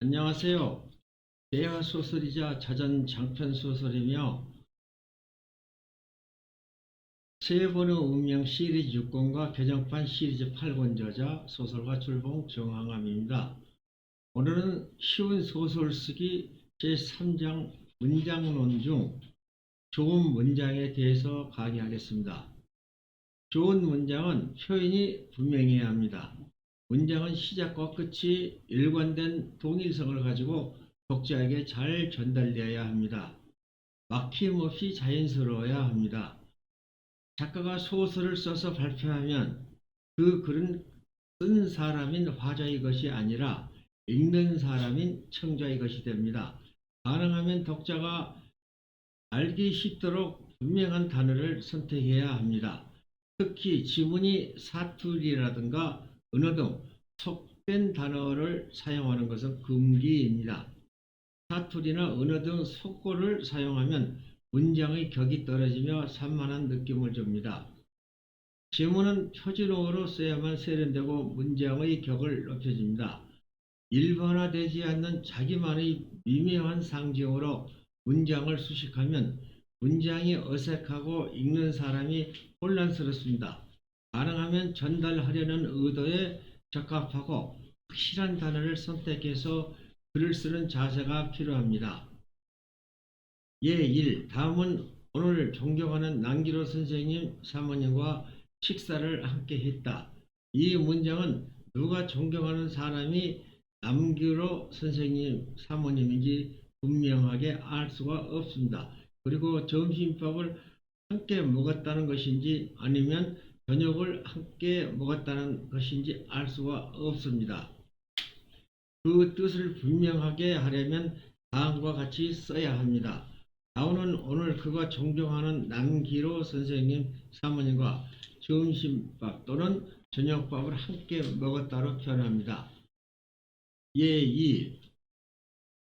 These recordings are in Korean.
안녕하세요. 대하 소설이자 자전 장편 소설이며 세 번의 운명 시리즈 6권과 개정판 시리즈 8권 저자 소설가 출봉 정항암입니다. 오늘은 쉬운 소설 쓰기 제3장 문장론 중 좋은 문장에 대해서 강의하겠습니다. 좋은 문장은 표현이 분명해야 합니다. 문장은 시작과 끝이 일관된 동일성을 가지고 독자에게 잘 전달되어야 합니다. 막힘없이 자연스러워야 합니다. 작가가 소설을 써서 발표하면 그 글은 쓴 사람인 화자의 것이 아니라 읽는 사람인 청자의 것이 됩니다. 가능하면 독자가 알기 쉽도록 분명한 단어를 선택해야 합니다. 특히 지문이 사투리라든가 은어 등 속된 단어를 사용하는 것은 금기입니다. 사투리나 은어 등 속어를 사용하면 문장의 격이 떨어지며 산만한 느낌을 줍니다. 지문은 표준어로 써야만 세련되고 문장의 격을 높여줍니다. 일반화되지 않는 자기만의 미묘한 상징으로 문장을 수식하면 문장이 어색하고 읽는 사람이 혼란스럽습니다. 가능하면 전달하려는 의도에 적합하고 확실한 단어를 선택해서 글을 쓰는 자세가 필요합니다. 예 1. 다음은 오늘 존경하는 남기로 선생님 사모님과 식사를 함께 했다. 이 문장은 누가 존경하는 사람이 남기로 선생님 사모님인지 분명하게 알 수가 없습니다. 그리고 점심밥을 함께 먹었다는 것인지 아니면 저녁을 함께 먹었다는 것인지 알 수가 없습니다. 그 뜻을 분명하게 하려면 다음과 같이 써야 합니다. 다우는 오늘 그가 존경하는 남기로 선생님 사모님과 점심밥 또는 저녁밥을 함께 먹었다로 표현합니다. 예, 2.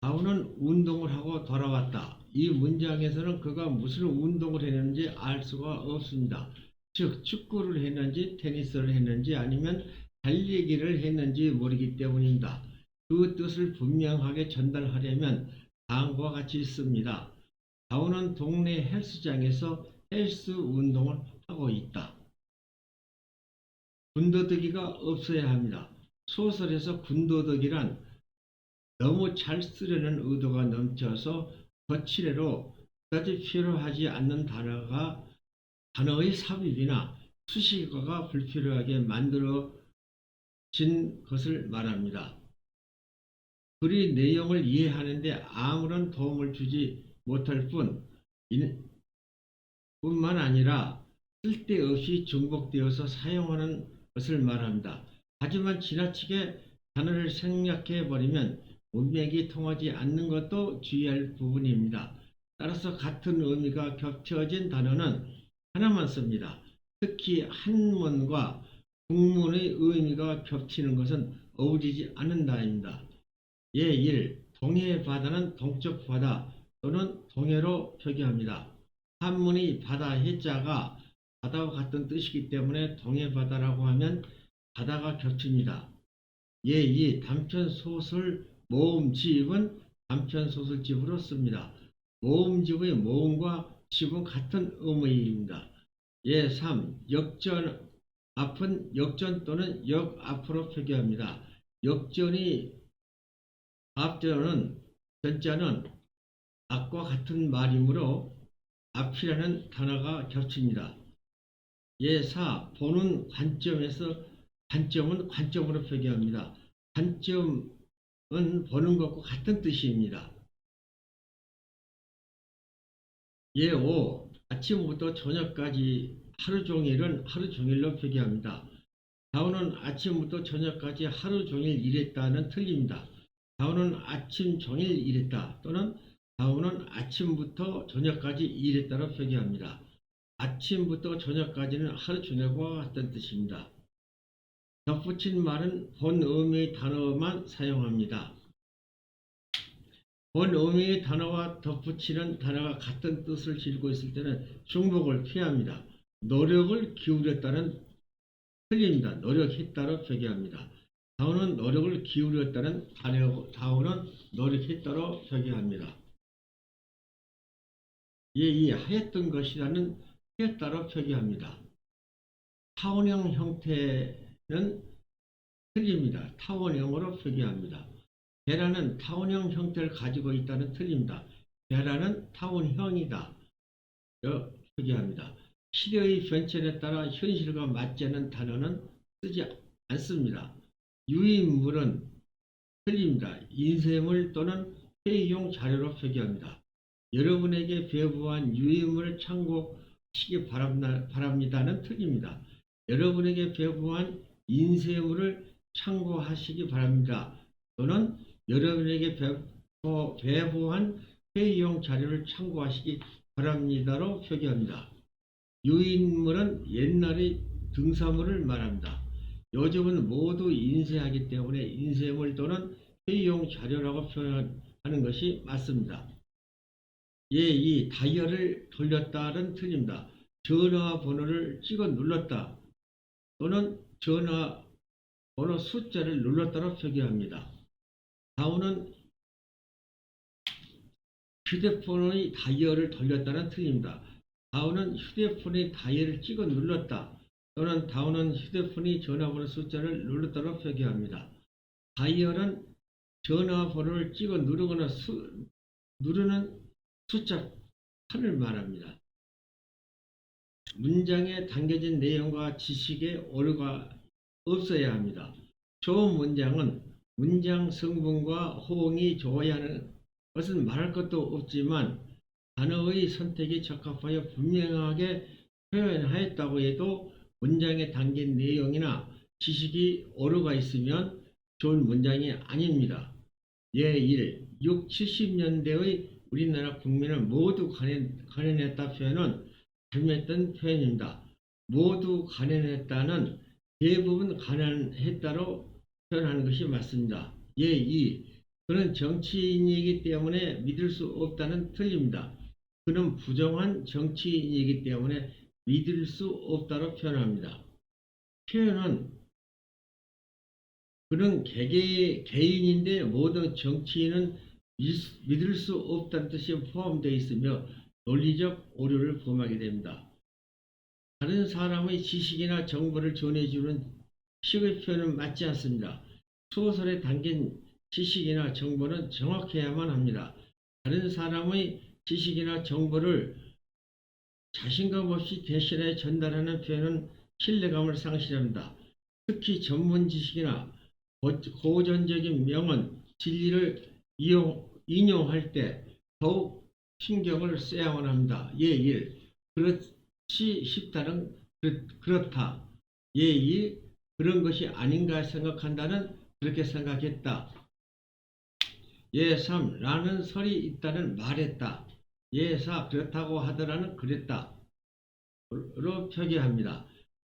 다우는 운동을 하고 돌아왔다. 이 문장에서는 그가 무슨 운동을 했는지 알 수가 없습니다. 즉 축구를 했는지 테니스를 했는지 아니면 달리기를 했는지 모르기 때문입니다. 그 뜻을 분명하게 전달하려면 다음과 같이 씁니다. 다우는 동네 헬스장에서 헬스 운동을 하고 있다. 군더더기가 없어야 합니다. 소설에서 군더더기란 너무 잘 쓰려는 의도가 넘쳐서 거칠애로 그다지 필요하지 않는 단어가 단어의 삽입이나 수식어가 불필요하게 만들어진 것을 말합니다. 글의 내용을 이해하는데 아무런 도움을 주지 못할 뿐, 뿐만 아니라 쓸데없이 중복되어서 사용하는 것을 말합니다. 하지만 지나치게 단어를 생략해 버리면 문맥이 통하지 않는 것도 주의할 부분입니다. 따라서 같은 의미가 겹쳐진 단어는 하나만 씁니다. 특히 한문과 국문의 의미가 겹치는 것은 어우러지지 않는다입니다. 예 1. 동해 바다는 동쪽 바다 또는 동해로 표기합니다. 한문의 바다 해자가 바다와 같은 뜻이기 때문에 동해 바다라고 하면 바다가 겹칩니다. 예 2. 단편 소설 모음집은 단편 소설집으로 씁니다. 모음집의 모음과 집은 같은 의미입니다. 예 3. 역전 앞은 역전 또는 역 앞으로 표기합니다. 역전이 앞전은 전자는 앞과 같은 말이므로 앞이라는 단어가 겹칩니다. 예 4. 보는 관점에서 관점은 관점으로 표기합니다. 관점은 보는 것과 같은 뜻입니다. 예 5. 아침부터 저녁까지 하루 종일은 하루 종일로 표기합니다. 다우는 아침부터 저녁까지 하루 종일 일했다는 틀립니다. 다우는 아침 종일 일했다 또는 다우는 아침부터 저녁까지 일했다로 표기합니다. 아침부터 저녁까지는 하루 종일과 같은 뜻입니다. 덧붙인 말은 본 의미의 단어만 사용합니다. 본 의미의 단어와 덧붙이는 단어가 같은 뜻을 지니고 있을 때는 중복을 피합니다. 노력을 기울였다는 틀립니다. 노력했다로 표기합니다. 다운은 노력을 기울였다는 단어, 다운은 노력했다로 표기합니다. 예, 이 하였던 것이라는 했다로 표기합니다. 타원형 형태는 틀립니다. 타원형으로 표기합니다. 계란은 타원형 형태를 가지고 있다는 틀립니다. 계란은 타원형이다. 여 표기합니다. 시대의 변천에 따라 현실과 맞지 않는 단어는 쓰지 않습니다. 유인물은 틀립니다. 인쇄물 또는 회의용 자료로 표기합니다. 여러분에게 배부한 유인물을 참고하시기 바랍니다는 틀립니다. 여러분에게 배부한 인쇄물을 참고하시기 바랍니다. 또는 여러분에게 배부, 배부한 회의용 자료를 참고하시기 바랍니다로 표기합니다. 유인물은 옛날의 등사물을 말합니다. 요즘은 모두 인쇄하기 때문에 인쇄물 또는 회의용 자료라고 표현하는 것이 맞습니다. 예, 이 다이얼을 돌렸다는 틀립니다. 전화번호를 찍어 눌렀다 또는 전화번호 숫자를 눌렀다로 표기합니다. 다음은 휴대폰의 다이얼을 돌렸다는 틀립니다. 다운은 휴대폰의 다이얼을 찍어 눌렀다 또는 다운은 휴대폰의 전화번호 숫자를 눌렀다로 표기합니다. 다이얼은 전화번호를 찍어 누르거나 수, 누르는 숫자 판을 말합니다. 문장에 담겨진 내용과 지식에 오류가 없어야 합니다. 좋은 문장은 문장 성분과 호응이 좋아야 하는 것은 말할 것도 없지만 단어의 선택이 적합하여 분명하게 표현하였다고 해도 문장에 담긴 내용이나 지식이 오류가 있으면 좋은 문장이 아닙니다. 예 1. 6, 70년대의 우리나라 국민을 모두 가낸, 가난했다 표현은 잘못된 표현입니다. 모두 가난했다는 대부분 가난했다로 표현하는 것이 맞습니다. 예2. 그는 정치인이기 때문에 믿을 수 없다는 틀립니다. 그는 부정한 정치인이기 때문에 믿을 수 없다로 표현합니다. 표현은 그는 개개, 개인인데 모든 정치인은 믿- 믿을 수 없다는 뜻이 포함되어 있으며 논리적 오류를 범하게 됩니다. 다른 사람의 지식이나 정보를 전해주는 식의 표현은 맞지 않습니다. 소설에 담긴 지식이나 정보는 정확해야만 합니다. 다른 사람의 지식이나 정보를 자신감 없이 대신해 전달하는 표현은 신뢰감을 상실합니다. 특히 전문 지식이나 고- 고전적인 명언, 진리를 이용, 인용할 때 더욱 신경을 써야만 합니다. 예1. 그렇지 싶다는 그렇, 그렇다. 예2. 그런 것이 아닌가 생각한다는 그렇게 생각했다. 예3. 라는 설이 있다는 말했다. 예4. 그렇다고 하더라는 그랬다. 로 표기합니다.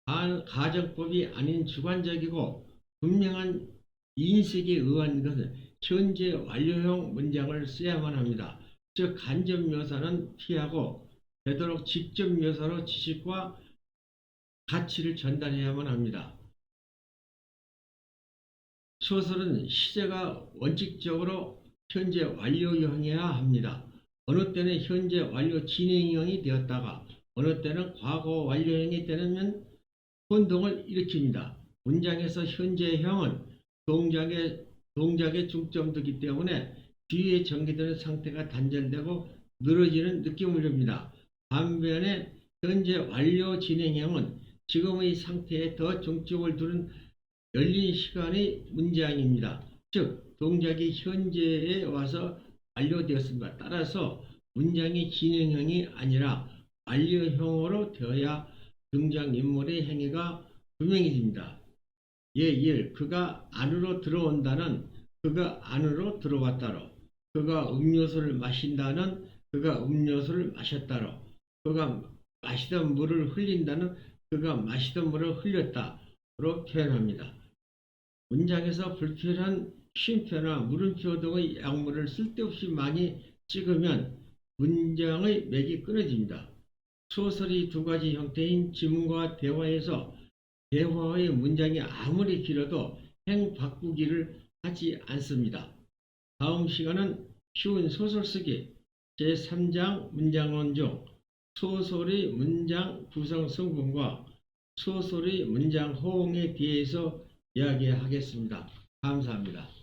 가- 가정법이 아닌 주관적이고 분명한 인식에 의한 것은 현재 완료형 문장을 써야만 합니다. 즉 간접 묘사는 피하고 되도록 직접 묘사로 지식과 가치를 전달해야만 합니다. 소설은 시제가 원칙적으로 현재 완료형이어야 합니다. 어느 때는 현재 완료 진행형이 되었다가 어느 때는 과거 완료형이 되면 혼동을 일으킵니다. 문장에서 현재형은 동작의 동작에 중점두기 때문에 뒤에 전개되는 상태가 단절되고 늘어지는 느낌을 줍니다. 반면에 현재 완료 진행형은 지금의 상태에 더 중점을 두는 열린 시간의 문장입니다. 즉 동작이 현재에 와서 완료되었습니다. 따라서 문장이 진행형이 아니라 완료형으로 되어야 등장인물의 행위가 분명해집니다. 예 1. 그가 안으로 들어온다는 그가 안으로 들어왔다로 그가 음료수를 마신다는 그가 음료수를 마셨다로 그가 마시던 물을 흘린다는 그가 마시던 물을 흘렸다로 표현합니다. 문장에서 불필요한 쉼표나 물음표 등의 약물을 쓸데없이 많이 찍으면 문장의 맥이 끊어집니다. 소설이 두 가지 형태인 지문과 대화에서 대화의 문장이 아무리 길어도 행 바꾸기를 하지 않습니다. 다음 시간은 쉬운 소설 쓰기 제3장 문장원 중 소설의 문장 구성 성분과 소설의 문장 호응에 대해서 이야기하겠습니다. 감사합니다.